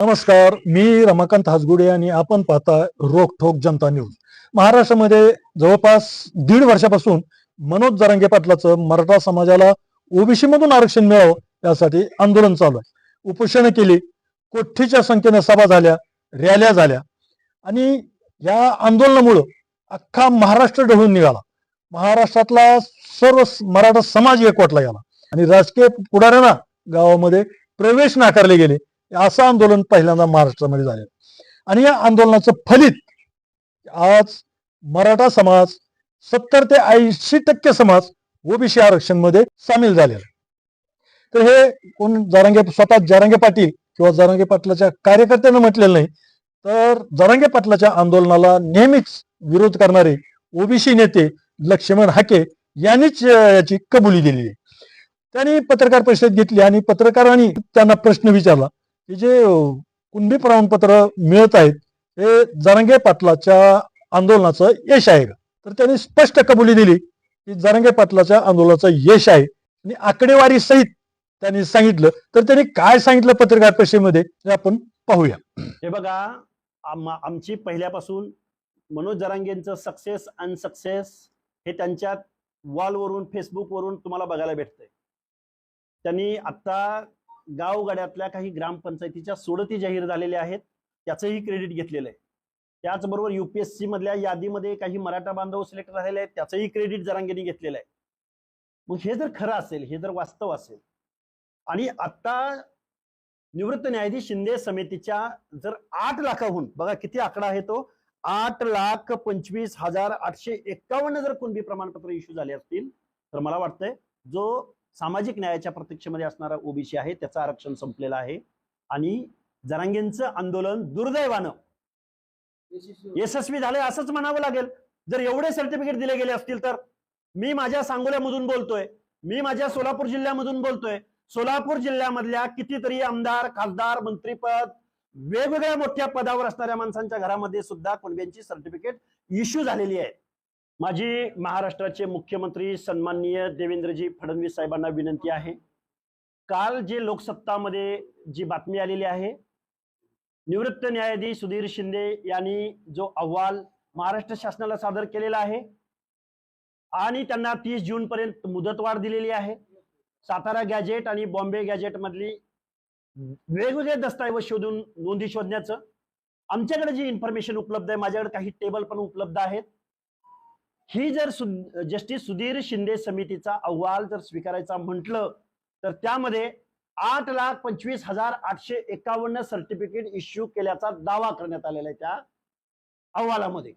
नमस्कार मी रमाकांत हासगुडे आणि आपण पाहता रोखोक जनता न्यूज. महाराष्ट्रामध्ये जवळपास दीड वर्षापासून मनोज जरांगे पाटलाचं मराठा समाजाला ओबीसी मधून आरक्षण मिळावं यासाठी आंदोलन चालू आहे. उपोषण केली कोठीच्या संख्येने सभा झाल्या रॅल्या झाल्या आणि या आंदोलनामुळं अख्खा महाराष्ट्र ढळून निघाला. महाराष्ट्रातला सर्व मराठा समाज एकवटला गेला आणि राजकीय पुढाऱ्यांना गावामध्ये प्रवेश नाकारले गेले. असं आंदोलन पहिल्यांदा महाराष्ट्रामध्ये झालं. आणि या आंदोलनाचं फलित आज मराठा समाज सत्तर ते ऐंशी टक्के समाज ओबीसी आरक्षणमध्ये सामील झालेला तर हे कोण जारंगे स्वतः जरांगे पाटील किंवा जरांगे पाटलाच्या कार्यकर्त्यांना म्हटलेलं नाही तर जरांगे पाटलाच्या आंदोलनाला नेहमीच विरोध करणारे ओबीसी नेते लक्ष्मण हाके यांनीच याची कबुली दिली आहे. त्यांनी पत्रकार परिषद घेतली आणि पत्रकारांनी त्यांना प्रश्न विचारला हे जे अं, कुणबी प्रमाणपत्र मिळत आहेत हे जरंगे पाटलाच्या आंदोलनाचं यश आहे का? तर त्यांनी स्पष्ट कबुली दिली की जरंगे पाटलाच्या आंदोलनाचं यश आहे. आणि आकडेवारी सहित त्यांनी सांगितलं. तर त्यांनी काय सांगितलं पत्रकार परिषदेमध्ये? ते आपण पाहूया. हे बघा आमची पहिल्यापासून मनोज जरांगेंचं सक्सेस अनसक्सेस हे त्यांच्या वॉलवरून फेसबुकवरून तुम्हाला बघायला भेटतंय. त्यांनी आत्ता गावगाड्यातल्या काही ग्रामपंचायतीच्या सोडती जाहीर झालेल्या आहेत त्याचंही क्रेडिट घेतलेलं आहे. त्याचबरोबर युपीएससी मधल्या यादीमध्ये काही मराठा बांधव सिलेक्ट झालेले आहेत त्याचंही क्रेडिट जरांगेने घेतलेलं आहे. मग हे जर खरं असेल हे जर वास्तव असेल आणि आता निवृत्त न्यायाधीश शिंदे समितीच्या जर आठ लाखाहून बघा किती आकडा आहे तो आठ लाख पंचवीस हजार आठशे एक्कावन्न जर कुणबी प्रमाणपत्र इश्यू झाले असतील तर मला वाटतंय जो सामाजिक न्यायाच्या प्रतीक्षेमध्ये असणारा ओबीसी आहे त्याचं आरक्षण संपलेलं आहे. आणि जरांगेंचं आंदोलन दुर्दैवानं यशस्वी झालंय असंच म्हणावं लागेल. जर एवढे सर्टिफिकेट दिले गेले असतील तर मी माझ्या सांगोल्यामधून बोलतोय मी माझ्या सोलापूर जिल्ह्यामधून बोलतोय. सोलापूर जिल्ह्यामधल्या कितीतरी आमदार खासदार मंत्रीपद वेगवेगळ्या मोठ्या पदावर असणाऱ्या माणसांच्या घरामध्ये सुद्धा कुणब्यांची सर्टिफिकेट इश्यू झालेली आहे. माझी महाराष्ट्राचे मुख्यमंत्री सन्माननीय देवेंद्रजी फडणवीस साहेबांना विनंती आहे. काल जे लोकसत्तामध्ये जी बातमी आलेली आहे निवृत्त न्यायाधीश सुधीर शिंदे यांनी जो अहवाल महाराष्ट्र शासनाला सादर केलेला आहे आणि त्यांना तीस जून पर्यंत मुदतवाढ दिलेली आहे. सातारा गॅजेट आणि बॉम्बे गॅजेट मधली वेगवेगळे दस्तऐवज शोधून नोंदी शोधण्याचं आमच्याकडे जी इन्फॉर्मेशन उपलब्ध आहे माझ्याकडे काही टेबल पण उपलब्ध आहेत. ही जर सु- जस्टिस सुधीर शिंदे समितीचा अहवाल जर स्वीकारायचा म्हटलं तर त्यामध्ये आठ लाख पंचवीस हजार आठशे एकावन्न सर्टिफिकेट इश्यू केल्याचा दावा करण्यात आलेला आहे त्या अहवालामध्ये.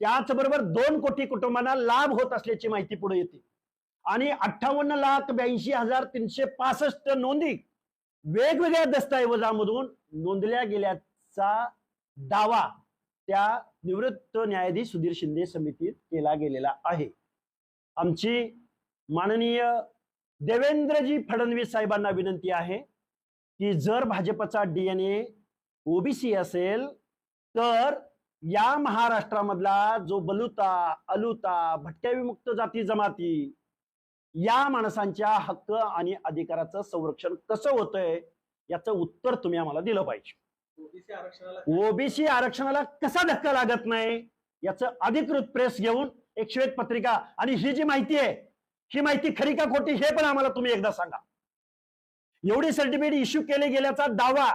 त्याचबरोबर दोन कोटी कुटुंबांना लाभ होत असल्याची माहिती पुढे येते. आणि अठ्ठावन्न लाख ब्याऐंशी हजार तीनशे पासष्ट नोंदी वेगवेगळ्या दस्तऐवजामधून नोंदल्या गेल्याचा दावा त्या निवृत्त न्यायाधीश सुधीर शिंदे समितीत केला गेलेला आहे. आमची माननीय देवेंद्रजी फडणवीस साहेबांना विनंती आहे की जर भाजपचा डीएनए ओबीसी असेल तर या महाराष्ट्रामधला जो बलुता अलुता भटक्या विमुक्त जाती जमाती या माणसांच्या हक्क आणि अधिकाराचं संरक्षण कसं होतंय याचं उत्तर तुम्ही आम्हाला दिलं पाहिजे. ओबीसी आरक्षणाला कसा धक्का लागत नाही? याचं अधिकृत प्रेस घेऊन एक श्वेत पत्रिका आणि ही जी माहिती आहे ही माहिती खरी का खोटी हे पण आम्हाला तुम्ही एकदा सांगा. एवढी सर्टिफिकेट इश्यू केले गेल्याचा दावा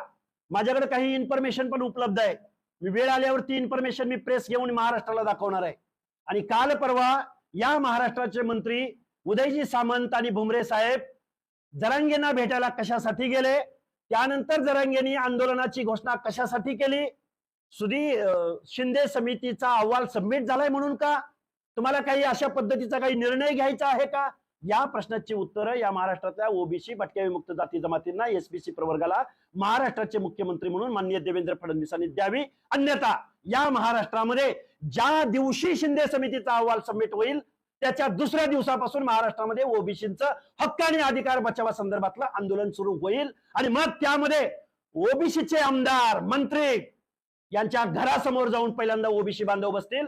माझ्याकडे काही इन्फॉर्मेशन पण उपलब्ध आहे. मी वेळ आल्यावर ती इन्फॉर्मेशन मी प्रेस घेऊन महाराष्ट्राला दाखवणार आहे. आणि काल परवा या महाराष्ट्राचे मंत्री उदयजी सामंत आणि भुमरे साहेब जरांगेंना भेटायला कशासाठी गेले? त्यानंतर जरांगेंनी आंदोलनाची घोषणा कशासाठी केली? सुधी शिंदे समितीचा अहवाल सबमिट झालाय म्हणून का? तुम्हाला काही अशा पद्धतीचा काही निर्णय घ्यायचा आहे का? या प्रश्नाची उत्तरं या महाराष्ट्रातल्या ओबीसी भटक्या विमुक्त जाती जमातींना एसबीसी प्रवर्गाला महाराष्ट्राचे मुख्यमंत्री म्हणून माननीय देवेंद्र फडणवीसांनी द्यावी. अन्यथा या महाराष्ट्रामध्ये ज्या दिवशी शिंदे समितीचा अहवाल सबमिट होईल त्याच्या दुसऱ्या दिवसापासून महाराष्ट्रामध्ये ओबीसीचं हक्क आणि अधिकार बचावा संदर्भातलं आंदोलन सुरू होईल. आणि मग त्यामध्ये ओबीसीचे आमदार मंत्री यांच्या घरासमोर जाऊन पहिल्यांदा ओबीसी बांधव बसतील.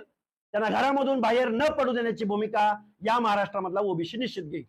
त्यांना घरामधून बाहेर न पडू देण्याची भूमिका या महाराष्ट्रामधला ओबीसी निश्चित घेईल.